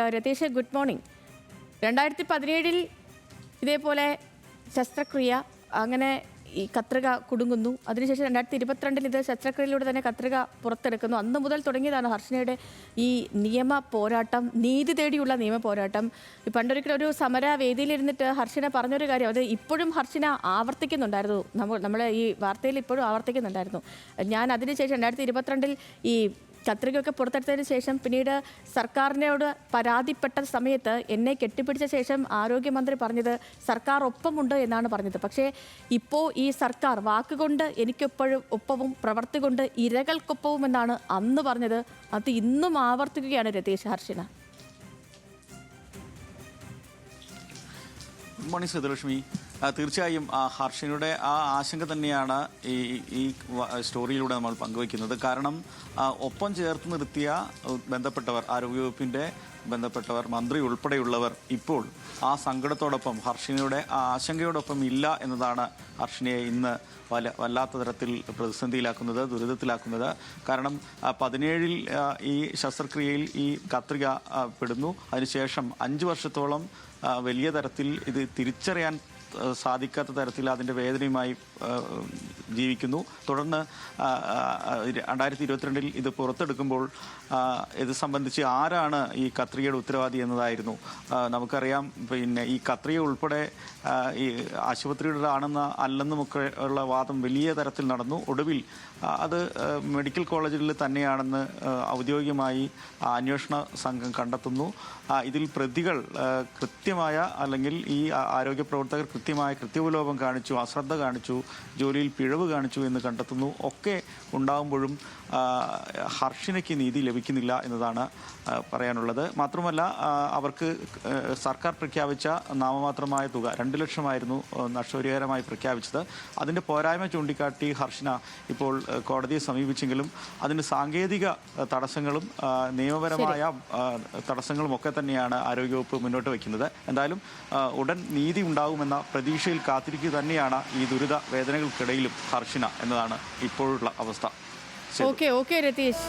Ratheesh good morning. രണ്ടായിരത്തി പതിനേഴിൽ ഇതേപോലെ ശസ്ത്രക്രിയ അങ്ങനെ ഈ കത്രിക കുടുങ്ങുന്നു. അതിനുശേഷം രണ്ടായിരത്തി ഇരുപത്തിരണ്ടിൽ ഇത് ശസ്ത്രക്രിയയിലൂടെ തന്നെ കത്രിക പുറത്തെടുക്കുന്നു. അന്ന് മുതൽ തുടങ്ങിയതാണ് ഹർഷനയുടെ ഈ നിയമ പോരാട്ടം നീതി തേടിയുള്ള നിയമ പോരാട്ടം. പണ്ടൊരിക്കലും ഒരു സമര വേദിയിലിരുന്നിട്ട് ഹർഷന പറഞ്ഞൊരു കാര്യം അത് ഇപ്പോഴും ഹർഷന ആവർത്തിക്കുന്നുണ്ടായിരുന്നു. നമ്മൾ നമ്മളെ ഈ വാർത്തയിൽ ഇപ്പോഴും ആവർത്തിക്കുന്നുണ്ടായിരുന്നു. ഞാൻ അതിനുശേഷം രണ്ടായിരത്തി ഇരുപത്തിരണ്ടിൽ ഈ കത്രികയൊക്കെ പുറത്തെടുത്തതിന് ശേഷം പിന്നീട് സർക്കാരിനോട് പരാതിപ്പെട്ട സമയത്ത് എന്നെ കെട്ടിപ്പിടിച്ച ശേഷം ആരോഗ്യമന്ത്രി പറഞ്ഞത് സർക്കാർ ഒപ്പമുണ്ട് എന്നാണ് പറഞ്ഞത്. പക്ഷേ ഇപ്പോൾ ഈ സർക്കാർ വാക്കുകൊണ്ട് എനിക്കൊപ്പോഴും ഒപ്പവും പ്രവർത്തി കൊണ്ട് ഇരകൾക്കൊപ്പവും എന്നാണ് അന്ന് പറഞ്ഞത്. അത് ഇന്നും ആവർത്തിക്കുകയാണ് രതീഷ് ഹർഷിന. സേതുലക്ഷ്മി ആ, തീർച്ചയായും ആ ഹർഷനയുടെ ആ ആശങ്ക തന്നെയാണ് ഈ ഈ സ്റ്റോറിയിലൂടെ നമ്മൾ പങ്കുവയ്ക്കുന്നത്. കാരണം ഒപ്പം ചേർത്ത് നിർത്തിയ ബന്ധപ്പെട്ടവർ ആരോഗ്യവകുപ്പിന്റെ ബന്ധപ്പെട്ടവർ മന്ത്രി ഉൾപ്പെടെയുള്ളവർ ഇപ്പോൾ ആ സങ്കടത്തോടൊപ്പം ഹർഷനയുടെ ആ ആശങ്കയോടൊപ്പം ഇല്ല എന്നതാണ് ഹർഷനയെ ഇന്ന് വല വല്ലാത്ത തരത്തിൽ പ്രതിസന്ധിയിലാക്കുന്നത് ദുരിതത്തിലാക്കുന്നത്. കാരണം പതിനേഴിൽ ഈ ശസ്ത്രക്രിയയിൽ ഈ കത്രിക പെടുന്നു. അതിനുശേഷം അഞ്ച് വർഷത്തോളം വലിയ തരത്തിൽ ഇത് തിരിച്ചറിയാൻ സാധിക്കാത്ത തരത്തിൽ അതിന്റെ വേദനയുമായി ജീവിക്കുന്നു. തുടർന്ന് രണ്ടായിരത്തി ഇരുപത്തിരണ്ടിൽ ഇത് പുറത്തെടുക്കുമ്പോൾ ഇത് സംബന്ധിച്ച് ആരാണ് ഈ കത്രികയുടെ ഉത്തരവാദി എന്നതായിരുന്നു. നമുക്കറിയാം പിന്നെ ഈ കത്രിക ഉൾപ്പെടെ ഈ ആശുപത്രിയുടെ ആണെന്ന അല്ലെന്നുമൊക്കെ ഉള്ള വാദം വലിയ തരത്തിൽ നടന്നു. ഒടുവിൽ അത് മെഡിക്കൽ കോളേജിൽ തന്നെയാണെന്ന് ഔദ്യോഗികമായി അന്വേഷണ സംഘം കണ്ടെത്തുന്നു. ഇതിൽ പ്രതികൾ കൃത്യമായ അല്ലെങ്കിൽ ഈ ആരോഗ്യ പ്രവർത്തകർ കൃത്യമായ കൃത്യവിലോപം കാണിച്ചു അശ്രദ്ധ കാണിച്ചു ജോലിയിൽ പിഴവ് കാണിച്ചു എന്ന് കണ്ടെത്തുന്നു. ഒക്കെ ഉണ്ടാകുമ്പോഴും ഹർഷിനയ്ക്ക് നീതി ലഭിക്കുന്നില്ല എന്നതാണ് പറയാനുള്ളത്. മാത്രമല്ല അവർക്ക് സർക്കാർ പ്രഖ്യാപിച്ച നാമമാത്രമായ തുക രണ്ട് ലക്ഷമായിരുന്നു നഷ്ടപരിഹാരമായി പ്രഖ്യാപിച്ചത്. അതിന്റെ പോരായ്മ ചൂണ്ടിക്കാട്ടി ഹർഷിന ഇപ്പോൾ കോടതിയെ സമീപിച്ചെങ്കിലും അതിന് സാങ്കേതിക തടസ്സങ്ങളും നിയമപരമായ തടസ്സങ്ങളും ഒക്കെ തന്നെയാണ് ആരോഗ്യവകുപ്പ് മുന്നോട്ട് വയ്ക്കുന്നത്. എന്തായാലും ഉടൻ നീതി ഉണ്ടാകുമെന്ന പ്രതീക്ഷയിൽ കാത്തിരിക്കുക തന്നെയാണ് ഈ ദുരിത വേദനകൾക്കിടയിലും ഹർഷിന എന്നതാണ് ഇപ്പോഴുള്ള അവസ്ഥ. Okay okay Ratheesh